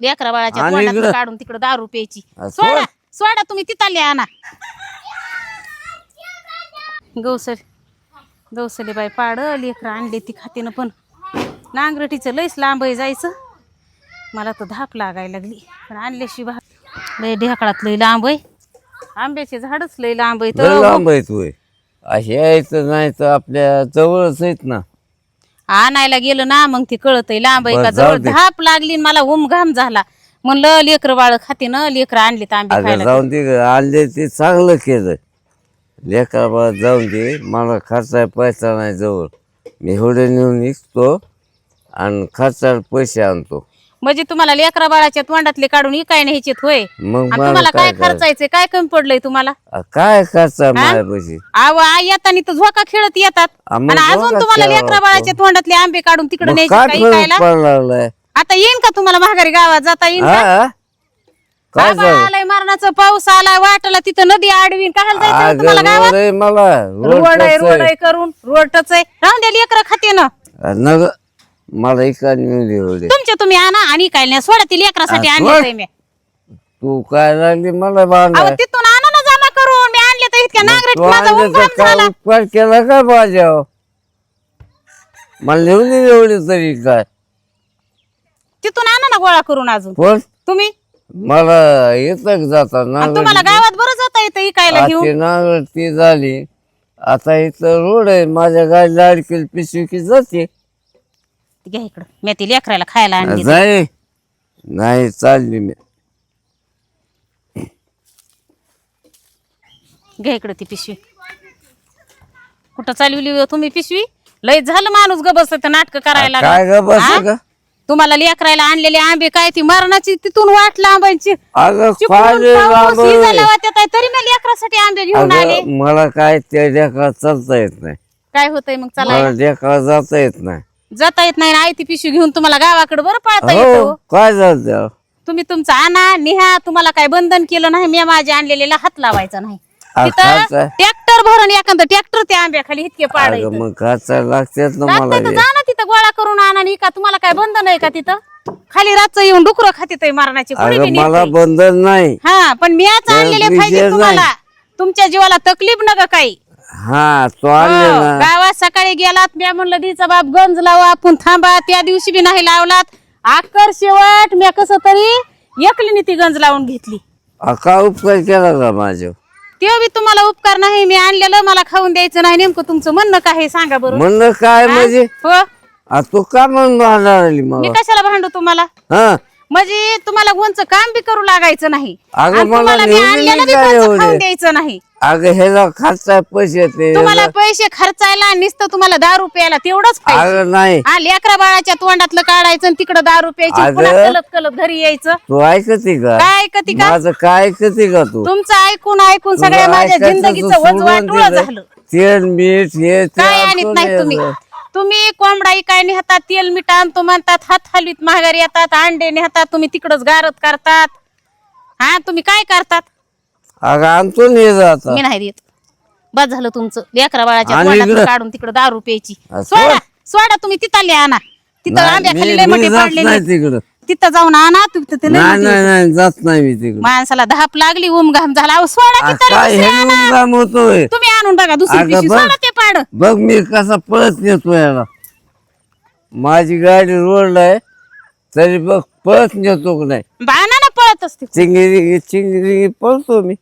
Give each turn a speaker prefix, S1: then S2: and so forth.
S1: लेकरा बाळाच्या
S2: आणि
S1: तोंडातलं
S2: इकडं.
S1: काढून तिकडे दारू प्यायची.
S2: आ,
S1: सोडा
S2: सोड.
S1: सोडा तुम्ही तिथले आणा. गौसर गौसली बाई पाड लेकर आणले ती खातीनं पण. नांगरटीचं लईच लांब आहे जायचं. मला तर धाप लागायला लागली पण आणल्याशिवाय लय ढेकळात लय लांब आहे. आंब्याचे झाडच लय लांब आहे
S2: लय
S1: तर
S2: लांब आहेत होय असे यायचं नाही तर आपल्या जवळच आहेत ना.
S1: आणायला गेलं ना मग ते कळत लांब आहे
S2: बरं,
S1: का
S2: जाऊ
S1: जवळ
S2: दे.
S1: धाप लागली मला उम घाम झाला. म्हणलं लेकर बाळ खाते ना लेकर आणले आंबे
S2: अगं
S1: खायला
S2: जाऊन ते आणले ते चांगलं केलं. लेकरा बाळा जाऊन दे मला खर्चाय पैसा नाही जवळ. मी एवढे नेऊन निघतो आणि खर्चाला पैसे आणतो.
S1: म्हणजे तुम्हाला लेकरा बाळाच्या तोंडातले काढून इकाय न्यायचे होय?
S2: मग
S1: आणि
S2: मला
S1: तुम्हाला काय
S2: काय करायचं?
S1: खर्चायचे काय कमी पडलंय तुम्हाला?
S2: आ, काय खर्च
S1: आव आई येताना तर झोका खेळत येतात.
S2: आ, मग
S1: आणि अजून
S2: झोका
S1: तुम्हाला
S2: खेळावा
S1: लेकरा बाळाच्या तोंडातले आंबे काढून तिकडे
S2: मग
S1: न्यायचे
S2: काय
S1: काय
S2: फरक
S1: इकायला?
S2: पडायला लागलाय?
S1: आता येईन का तुम्हाला महागारी गावात? जाता येईन का?
S2: हा काय
S1: आबा
S2: झालं?
S1: आलाय मरणाचा पाऊस आलाय वाटला तिथं नदी आडवीन. काय जायचं
S2: अगं
S1: तुम्हाला गावात?
S2: रोड आहे मला रोड
S1: रोड आहे? रोड
S2: आहे?
S1: करून रोडच आहे. राहून द्या लेकर खाते ना
S2: नग मला इकडे नेऊन दे. एवढे
S1: तुमचे तुम्ही आणा आणि काय नाही सोडा ती लेकरासाठी
S2: आ,
S1: आणले
S2: सोड.
S1: मी.
S2: तू काय लागली मला
S1: अहो तिथून आणा ना जमा करून. मी आणले तर इतक्या नागरिक माझा झाला.
S2: उपकार केला का माझ्यावर? मला लिहून दे एवढे तरी काय.
S1: तिथून आणा ना गोळा करून अजून.
S2: पण
S1: तुम्ही?
S2: मला येतं जाता
S1: आणि तुम्हाला गावात बरं जाता येतं इकायला घेऊन?
S2: ते नांगर ती झाली. आता इथं रोड आहे. माझ्या गाडीला अडकेल पिशवी की जाते.
S1: घ्या इकडं. मी ती लेकराला खायला आणली
S2: जाय. नाही चालली मी.
S1: घ्या इकडं ती पिशवी. कुठं चालवली हो तुम्ही पिशवी? लय झालं माणूस ग बसत नाटक करायला
S2: काय. ग बस
S1: हा?
S2: ग?
S1: तुम्हाला लेकरायला आणलेले आंबे काय ती मरणाची तिथून वाट लांबायची.
S2: अगं
S1: चिपळूण पाऊस इजाला वाटत आहे, तरी मी लेकरासाठी आंबे घेऊन आले.
S2: अगं मला काय त्या डेका चालता येत नाही.
S1: काय होतंय मग? चला.
S2: मला जाता येत नाही.
S1: जाता येत नाही ना आई ती पिशवी घेऊन तुम्हाला गावाकडे बरं पळता
S2: हो
S1: येतो
S2: काय झालं
S1: तुम्ही तुमचं आणा निहा तुम्हाला काय बंधन केलं नाही मी माझ्या आणलेल्याला हात लावायचा नाही
S2: आ,
S1: तिथं
S2: खायचं?
S1: ट्रॅक्टर भरून एखादं ट्रॅक्टर त्या आंब्याखाली इतके पाड
S2: अगं मग खायचा लागतेच ना मला
S1: लागतं तर
S2: हे.
S1: जा ना तिथं गोळा करून आणा आणि का तुम्हाला काय बंधन आहे का तिथं खाली रातचं येऊन डुकर खाते मारण्याची कोणी बी
S2: अगं मला
S1: नेतंय.
S2: बंधन नाही
S1: हा पण मी आज आणलेले
S2: नाही.
S1: तुम्हाला तुमच्या जीवाला तकलीफ नका काही
S2: हा
S1: हो,
S2: ना.
S1: गावात सकाळी गेलात मी म्हणलं दीचा बाप गंज लावा आपण थांबा त्या दिवशी बी नाही लावलात. आकर शेवट मी कसं तरी एकलीने ती गंज लावून घेतली.
S2: आ, का उपकार केला का माझ्या?
S1: ते बी तुम्हाला उपकार नाही मी आणलेलं मला खाऊन द्यायचं नाही. नेमकं तुमचं म्हणणं काय आहे सांगा बरं.
S2: म्हणलं काय म्हणजे?
S1: हो.
S2: आ, तू का म्हणून आली
S1: मी
S2: मला?
S1: कशाला भांडू तुम्हाला?
S2: हा.
S1: म्हणजे तुम्हाला कोणचं काम बी करू लागायचं नाही.
S2: अगं,
S1: आणि
S2: मला
S1: तुम्हाला मी
S2: नेहमी
S1: आणलेलं बी
S2: काय
S1: कोणचं
S2: एवढे?
S1: खाऊन द्यायचं नाही.
S2: अगं ह्याला खर्चा पैसे ते.
S1: तुम्हाला पैसे खर्चायला नुसतं तुम्हाला दारू प्यायला तेवढंच पाहिजे.
S2: अगं नाही.
S1: हा लेकरा बाळाच्या तोंडातलं काढायचं आणि तिकडं
S2: अगं.
S1: पुन्हा कलत कलत घरी यायचं.
S2: तू ऐकते का?
S1: काय ऐकती का?
S2: माझं काय ऐकते का तू?
S1: तुमचं ऐकून ऐकून सगळ्या माझ्या जिंदगीचं. झालं.
S2: तेल मीठ हे ते
S1: काय आणत नाही तुम्ही. तुम्ही कोंबडाई काय नेहतात तेल मीठ आणतो म्हणतात हात हलवीत महागारी येतात अंडे नेहतात तुम्ही तिकडच गारत करतात. हा तुम्ही काय करतात?
S2: अगं आणतो नाही
S1: मी नाही देत. बस झालं तुमचं. लेकरा बाळाच्या
S2: आणि
S1: तोंडातलं
S2: इकडं?
S1: काढून तिकडं दारू प्यायची.
S2: आ,
S1: सोडा सोडा. तुम्ही तिथं आणा. तिथं
S2: नाही,
S1: आंब्याखाली
S2: मी-
S1: लय
S2: मी
S1: मोठे
S2: जात
S1: पडलेले
S2: नाही तिकडं.
S1: तिथं जाऊन आणा तिथं ते लय
S2: नाही
S1: मोठे
S2: नाही नाही जात नाही मी तिकडं.
S1: माणसाला धाप लागली उम घाम झाला. अहो, सोडा
S2: आ, काय
S1: आणा.
S2: होतोय?
S1: तुम्ही आणून बघा दुसरी
S2: अगं,
S1: पिशवी.
S2: बघ.
S1: सोडा ते पाड.
S2: बघ मी कसा पळत नेतो याला. माझी गाडी रोडला आहे तरी बघ पळत नेतो का नाही.
S1: बाणा ना पळत असते.
S2: चिंगिरी चिंगिरी पळतो मी.